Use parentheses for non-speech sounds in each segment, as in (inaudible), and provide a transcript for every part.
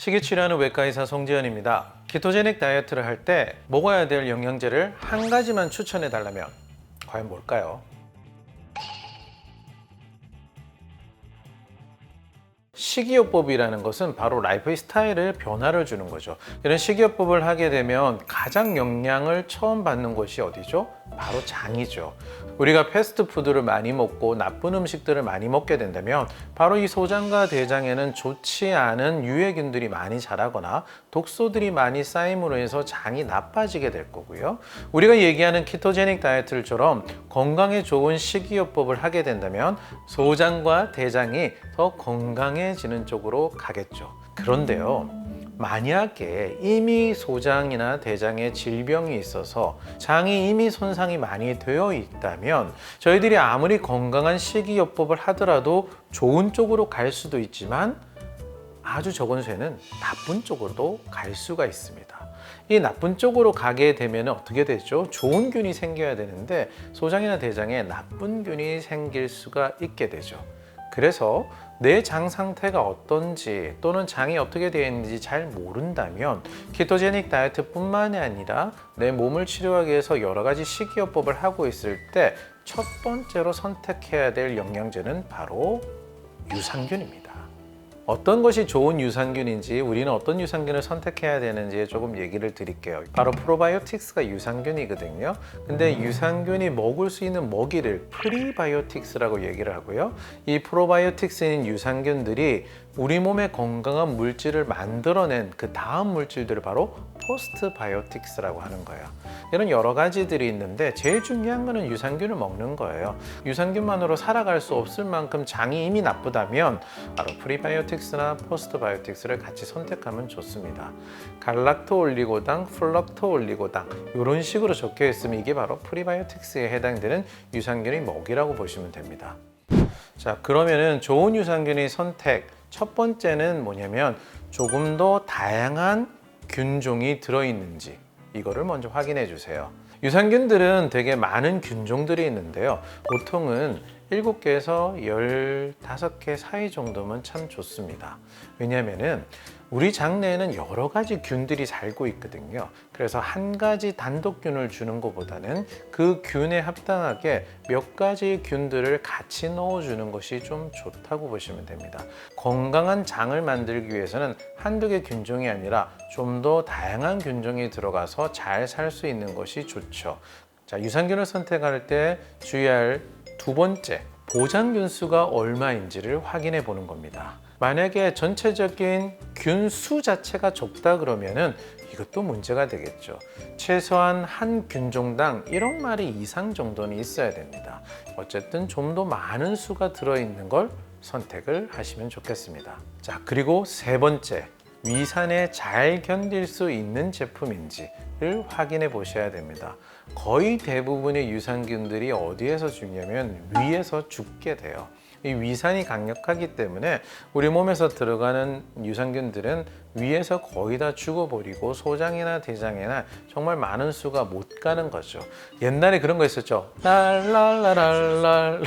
식이 치료하는 외과의사 송지현입니다. 키토제닉 다이어트를 할 때 먹어야 될 영양제를 한 가지만 추천해 달라면 과연 뭘까요? 식이요법이라는 것은 바로 라이프 스타일의 변화를 주는 거죠. 이런 식이요법을 하게 되면 가장 영향을 처음 받는 곳이 어디죠? 바로 장이죠. 우리가 패스트푸드를 많이 먹고 나쁜 음식들을 많이 먹게 된다면 바로 이 소장과 대장에는 좋지 않은 유해균들이 많이 자라거나 독소들이 많이 쌓임으로 해서 장이 나빠지게 될 거고요. 우리가 얘기하는 키토제닉 다이어트처럼 건강에 좋은 식이요법을 하게 된다면 소장과 대장이 더 건강해지는 쪽으로 가겠죠. 그런데요. 만약에 이미 소장이나 대장에 질병이 있어서 장이 이미 손상이 많이 되어 있다면 저희들이 아무리 건강한 식이요법을 하더라도 좋은 쪽으로 갈 수도 있지만 아주 적은 쇠는 나쁜 쪽으로도 갈 수가 있습니다. 이 나쁜 쪽으로 가게 되면 어떻게 되죠? 좋은 균이 생겨야 되는데 소장이나 대장에 나쁜 균이 생길 수가 있게 되죠. 그래서 내 장 상태가 어떤지 또는 장이 어떻게 되어 있는지 잘 모른다면 키토제닉 다이어트뿐만이 아니라 내 몸을 치료하기 위해서 여러 가지 식이요법을 하고 있을 때 첫 번째로 선택해야 될 영양제는 바로 유산균입니다. 어떤 것이 좋은 유산균인지 우리는 어떤 유산균을 선택해야 되는지 조금 얘기를 드릴게요. 바로 프로바이오틱스가 유산균이거든요. 근데 유산균이 먹을 수 있는 먹이를 프리바이오틱스라고 얘기를 하고요. 이 프로바이오틱스인 유산균들이 우리 몸에 건강한 물질을 만들어낸 그 다음 물질들을 바로 포스트 바이오틱스라고 하는 거예요. 이런 여러 가지들이 있는데 제일 중요한 거는 유산균을 먹는 거예요. 유산균만으로 살아갈 수 없을 만큼 장이 이미 나쁘다면 바로 프리바이오틱스나 포스트 바이오틱스를 같이 선택하면 좋습니다. 갈락토 올리고당, 플럭토 올리고당 이런 식으로 적혀 있으면 이게 바로 프리바이오틱스에 해당되는 유산균의 먹이라고 보시면 됩니다. 자, 그러면은 좋은 유산균의 선택 첫 번째는 뭐냐면 조금 더 다양한 균종이 들어있는지 이거를 먼저 확인해 주세요. 유산균들은 되게 많은 균종들이 있는데요. 보통은 7개에서 15개 사이 정도면 참 좋습니다. 왜냐하면은 우리 장내에는 여러 가지 균들이 살고 있거든요. 그래서 한 가지 단독균을 주는 것보다는 그 균에 합당하게 몇 가지 균들을 같이 넣어주는 것이 좀 좋다고 보시면 됩니다. 건강한 장을 만들기 위해서는 한두 개 균종이 아니라 좀 더 다양한 균종이 들어가서 잘 살 수 있는 것이 좋죠. 자, 유산균을 선택할 때 주의할 두 번째, 보장균 수가 얼마인지를 확인해 보는 겁니다. 만약에 전체적인 균수 자체가 적다 그러면은 이것도 문제가 되겠죠. 최소한 한 균종당 1억 마리 이상 정도는 있어야 됩니다. 어쨌든 좀 더 많은 수가 들어있는 걸 선택을 하시면 좋겠습니다. 자, 그리고 세 번째, 위산에 잘 견딜 수 있는 제품인지를 확인해 보셔야 됩니다. 거의 대부분의 유산균들이 어디에서 죽냐면 위에서 죽게 돼요. 이 위산이 강력하기 때문에 우리 몸에서 들어가는 유산균들은 위에서 거의 다 죽어버리고 소장이나 대장에나 정말 많은 수가 못 가는 거죠. 옛날에 그런 거 있었죠. 랄랄라랄랄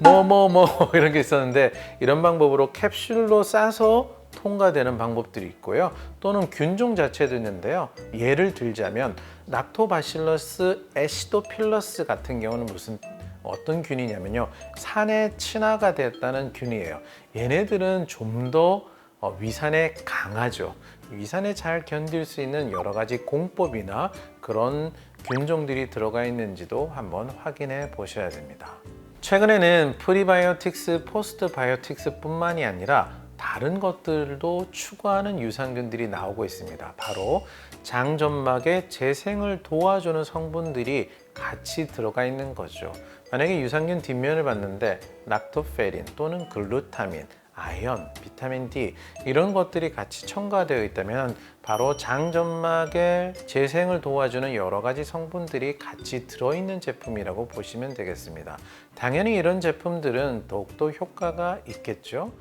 뭐뭐뭐 (laughs) 이런 게 있었는데 이런 방법으로 캡슐로 싸서 통과되는 방법들이 있고요. 또는 균종 자체도 있는데요. 예를 들자면 락토바실러스 에시도필러스 같은 경우는 무슨 어떤 균이냐면요. 산에 친화가 됐다는 균이에요. 얘네들은 좀더 어, 위산에 강하죠. 위산에 잘 견딜 수 있는 여러 가지 공법이나 그런 균종들이 들어가 있는지도 한번 확인해 보셔야 됩니다. 최근에는 프리바이오틱스, 포스트바이오틱스 뿐만이 아니라 다른 것들도 추구하는 유산균들이 나오고 있습니다. 바로 장점막의 재생을 도와주는 성분들이 같이 들어가 있는 거죠. 만약에 유산균 뒷면을 봤는데 락토페린 또는 글루타민, 아연, 비타민 D 이런 것들이 같이 첨가되어 있다면 바로 장점막의 재생을 도와주는 여러 가지 성분들이 같이 들어있는 제품이라고 보시면 되겠습니다. 당연히 이런 제품들은 더욱더 효과가 있겠죠.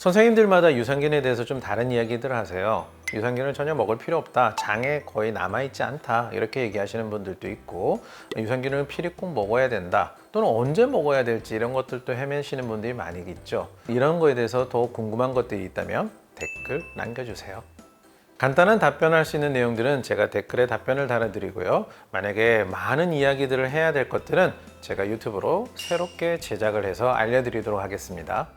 선생님들마다 유산균에 대해서 좀 다른 이야기들 하세요. 유산균을 전혀 먹을 필요 없다. 장에 거의 남아있지 않다. 이렇게 얘기하시는 분들도 있고, 유산균을 필히 꼭 먹어야 된다. 또는 언제 먹어야 될지 이런 것들도 헤매시는 분들이 많이 있죠. 이런 거에 대해서 더 궁금한 것들이 있다면 댓글 남겨주세요. 간단한 답변할 수 있는 내용들은 제가 댓글에 답변을 달아드리고요. 만약에 많은 이야기들을 해야 될 것들은 제가 유튜브로 새롭게 제작을 해서 알려드리도록 하겠습니다.